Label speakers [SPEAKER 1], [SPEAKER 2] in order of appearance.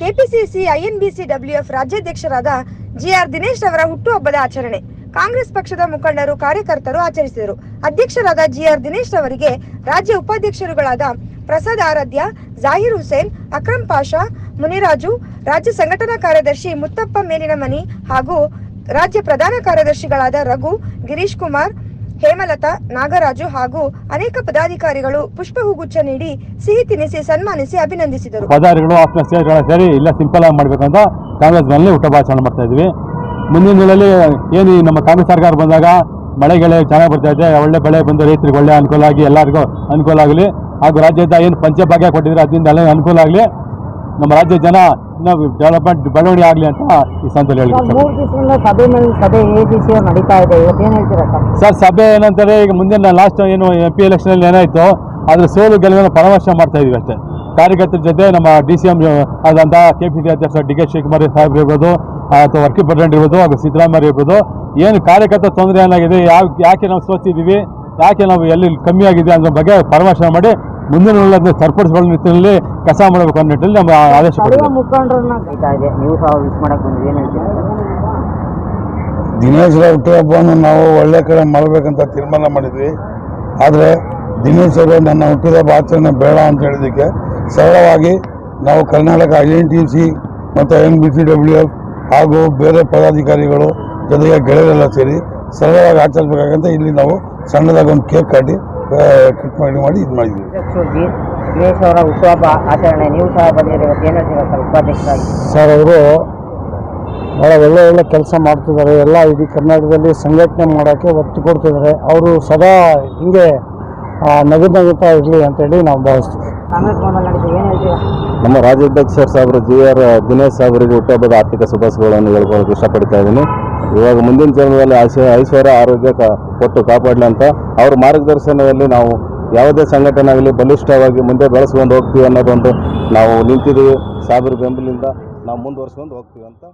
[SPEAKER 1] KPCC INBC WF ರಾಜ್ಯಾಧ್ಯಕ್ಷರಾದ GR Dinesh ಅವರ ಹುಟ್ಟುಹಬ್ಬದ ಆಚರಣೆ. ಕಾಂಗ್ರೆಸ್ ಪಕ್ಷದ ಮುಖಂಡರು, ಕಾರ್ಯಕರ್ತರು ಆಚರಿಸಿದರು. ಅಧ್ಯಕ್ಷರಾದ ಜಿಆರ್ ದಿನೇಶ್ ಅವರಿಗೆ ರಾಜ್ಯ ಉಪಾಧ್ಯಕ್ಷರುಗಳಾದ ಪ್ರಸಾದ್ ಆರಾಧ್ಯ, ಜಾಹಿರ್ ಹುಸೇನ್, ಅಕ್ರಮ್ ಪಾಷಾ, ಮುನಿರಾಜು, ರಾಜ್ಯ ಸಂಘಟನಾ ಕಾರ್ಯದರ್ಶಿ ಮುತ್ತಪ್ಪ ಮೇಲಿನಮನಿ ಹಾಗೂ ರಾಜ್ಯ ಪ್ರಧಾನ ಕಾರ್ಯದರ್ಶಿಗಳಾದ ರಘು, ಗಿರೀಶ್ ಕುಮಾರ್ ಹೇಮಲತಾ, ನಾಗರಾಜು ಹಾಗೂ ಅನೇಕ ಪದಾಧಿಕಾರಿಗಳು ಪುಷ್ಪ ಹೂಗುಚ್ಛ ನೀಡಿ ಸಿಹಿ ತಿನ್ನಿಸಿ ಸನ್ಮಾನಿಸಿ ಅಭಿನಂದಿಸಿದರು.
[SPEAKER 2] ಪದಾರಿಗಳು ಆತ್ಮ ಸೇರಿ ಇಲ್ಲ ಸಿಂಪಲ್ ಆಗಿ ಮಾಡಬೇಕು ಅಂತ ಕಾಂಗ್ರೆಸ್ ಮೇಲೆ ಭಾಷಣ ಮಾಡ್ತಾ ಇದ್ವಿ. ಮುಂದಿನ ದಿನದಲ್ಲಿ ಏನು ನಮ್ಮ ಕಾಂಗ್ರೆಸ್ ಸರ್ಕಾರ ಬಂದಾಗ ಮಳೆ ಗೆಳೆ ಚೆನ್ನಾಗಿ ಬರ್ತಾ ಇದೆ, ಒಳ್ಳೆ ಬೆಳೆ ಬಂದು ರೈತರಿಗೆ ಒಳ್ಳೆ ಅನುಕೂಲ ಆಗಿ ಎಲ್ಲರಿಗೂ ಅನುಕೂಲ ಆಗಲಿ. ಹಾಗೂ ರಾಜ್ಯದ ಏನು ಪಂಚಭಾಗ್ಯ ಕೊಟ್ಟಿದ್ರೆ ಅದರಿಂದ ಅನುಕೂಲ ಆಗಲಿ. ನಮ್ಮ ರಾಜ್ಯದ ಜನ ಇನ್ನೂ ಡೆವಲಪ್ಮೆಂಟ್ ಬೆಳವಣಿಗೆ ಆಗಲಿ ಅಂತ ಈ ಸಂದರ್ಭದಲ್ಲಿ ಹೇಳಿ
[SPEAKER 3] ಮೂರು ದಿವಸದಿಂದ ಸಭೆ ಎ ನಡೀತಾ ಇದೆ. ಇವತ್ತು ಏನು ಹೇಳ್ತೀರಾ ಸರ್?
[SPEAKER 2] ಸಭೆ ಏನಂತಾರೆ ಈಗ ಮುಂದಿನ ಲಾಸ್ಟ್ ಏನು ಎಂ ಪಿ ಎಲೆಕ್ಷನಲ್ಲಿ ಏನಾಯಿತು ಅದ್ರ ಸೋಲು ಗೆಲುವಿನ ಪರಾಮರ್ಶೆ ಮಾಡ್ತಾ ಇದೀವಿ ಅಷ್ಟೇ. ಕಾರ್ಯಕರ್ತರ ಜೊತೆ ನಮ್ಮ ಡಿ ಸಿ ಎಂ ಆದಂಥ ಕೆ ಪಿ ಸಿ ಅಧ್ಯಕ್ಷ ಡಿ ಕೆ ಶಿವಕುಮಾರ್ ಸಾಹೇಬ್ ಇರ್ಬೋದು ಅಥವಾ ವರ್ಕಿಂಗ್ ಪ್ರೆಸಿಡೆಂಟ್ ಇರ್ಬೋದು ಹಾಗೂ ಸಿದ್ದರಾಮಯ್ಯ ಇರ್ಬೋದು ಏನು ಕಾರ್ಯಕರ್ತ ತೊಂದರೆ ಏನಾಗಿದೆ ಯಾವ ಯಾಕೆ ನಾವು ಸೋತಿದ್ದೀವಿ ಯಾಕೆ ನಾವು ಎಲ್ಲಿ ಕಮ್ಮಿ ಆಗಿದೆ ಅನ್ನೋ ಬಗ್ಗೆ ಪರಾಮರ್ಶೆ ಮಾಡಿ ಮುಂದಿನ ಸರಿಪಡಿಸಿಕೊಳ್ಳೋ ನಿಟ್ಟಿನಲ್ಲಿ ಕಸ ಮಾಡಬೇಕು ಅನ್ನೋ ನಿಟ್ಟಿನಲ್ಲಿ ನಮ್ಮ ಆದೇಶ
[SPEAKER 3] ದಿನೇಶ್
[SPEAKER 2] ರಾವ್
[SPEAKER 3] ಮುಖಂಡರನ್ನ ಇದೆ ನೀವು ಸಹ ವಿಶ್ ಮಾಡಕ್ ಬಂದ್ರಿ ಏನು ಹೇಳ್ತೀರಾ?
[SPEAKER 4] ದಿನೇಶ್ರ ಹುಟ್ಟುಹಬ್ಬವನ್ನು ನಾವು ಒಳ್ಳೆ ಕಡೆ ಮಾಡಬೇಕಂತ ತೀರ್ಮಾನ ಮಾಡಿದ್ವಿ. ಆದರೆ ದಿನೇಶ್ ಅವರು ನನ್ನ ಹುಟ್ಟಿದಬ್ಬ ಆಚರಣೆ ಬೇಡ ಅಂತ ಹೇಳಿದ್ದಕ್ಕೆ ಸರಳವಾಗಿ ನಾವು Karnataka I N T C ಮತ್ತು N B C W F ಹಾಗೂ ಬೇರೆ ಪದಾಧಿಕಾರಿಗಳು ಜೊತೆಗೆ ಗೆಳೆಯರೆಲ್ಲ ಸೇರಿ ಸರಳವಾಗಿ ಆಚರಿಸಬೇಕಾಗಂತ ಇಲ್ಲಿ ನಾವು ಸಣ್ಣದಾಗಿ ಒಂದು ಕೇಕ್ ಕಾಟಿ ಕಟ್ ಮಾಡಿ ಮಾಡಿ ಇದು ಮಾಡಿದ್ವಿ.
[SPEAKER 3] ಅಧ್ಯಕ್ಷರು ದಿನೇಶ್ ಅವರ ಹುಟ್ಟುಹಬ್ಬ ಆಚರಣೆ ನೀವು ಸಹ ಬಂದಿರಿ ಇವತ್ತು ಏನು ಹೇಳ್ತೀರಾ ಸರ್ ಉಪಾಧ್ಯಕ್ಷರಾಗಿ.
[SPEAKER 5] ಸರ್ ಅವರು ಭಾಳ ಒಳ್ಳೆ ಒಳ್ಳೆ ಕೆಲಸ ಮಾಡ್ತಿದ್ದಾರೆ. ಎಲ್ಲ ಇಡೀ ಕರ್ನಾಟಕದಲ್ಲಿ ಸಂಘಟನೆ ಮಾಡೋಕ್ಕೆ ಒತ್ತು ಕೊಡ್ತಿದ್ದಾರೆ. ಅವರು ಸದಾ ಹಿಂಗೆ ನಗು ನಗುತ್ತಾ ಇರಲಿ ಅಂತೇಳಿ ನಾವು ಭಾವಿಸ್ತೀವಿ.
[SPEAKER 3] ಕಾಂಗ್ರೆಸ್ ಭವನದಲ್ಲಿ ನಡೀತು ಏನು ಹೇಳ್ತೀರಾ?
[SPEAKER 2] ನಮ್ಮ ರಾಜ್ಯಾಧ್ಯಕ್ಷರ ಸಾಹೇಬರು ಜಿ ಆರ್ ದಿನೇಶ್ ಸಾಹೇಬರಿಗೆ ಹುಟ್ಟುಹಬ್ಬದ ಆರ್ಥಿಕ ಶುಭಾಶಯಗಳನ್ನು ಹೇಳ್ಕೊಳ್ಳೋಕೆ ಇಷ್ಟಪಡ್ತಾ ಇದ್ದೀನಿ. ಇವಾಗ ಮುಂದಿನ ಜನ್ಮದಲ್ಲಿ ಐಶ್ವರ್ಯ, ಆರೋಗ್ಯ ಕೊಟ್ಟು ಕಾಪಾಡಲಿ ಅಂತ ಅವ್ರ ಮಾರ್ಗದರ್ಶನದಲ್ಲಿ ನಾವು ಯಾವುದೇ ಸಂಘಟನೆ ಆಗಲಿ ಬಲಿಷ್ಠವಾಗಿ ಮುಂದೆ ಬೆಳೆಸ್ಕೊಂಡು ಹೋಗ್ತೀವಿ ಅನ್ನೋದೊಂದು ನಾವು ನಿಂತಿದ್ದೀವಿ. ಸಾವಿರ ಬೆಂಬಲಿಂದ ನಾವು ಮುಂದುವರ್ಸ್ಕೊಂಡು ಹೋಗ್ತೀವಿ ಅಂತ